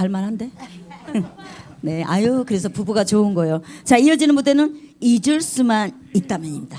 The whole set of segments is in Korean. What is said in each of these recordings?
알만한데? 네, 아유, 그래서 부부가 좋은 거예요. 자, 이어지는 무대는 잊을 수만 있다면입니다.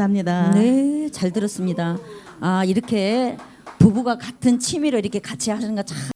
감사합니다. 네, 잘 들었습니다. 아, 이렇게 부부가 같은 취미를 이렇게 같이 하는 거 참.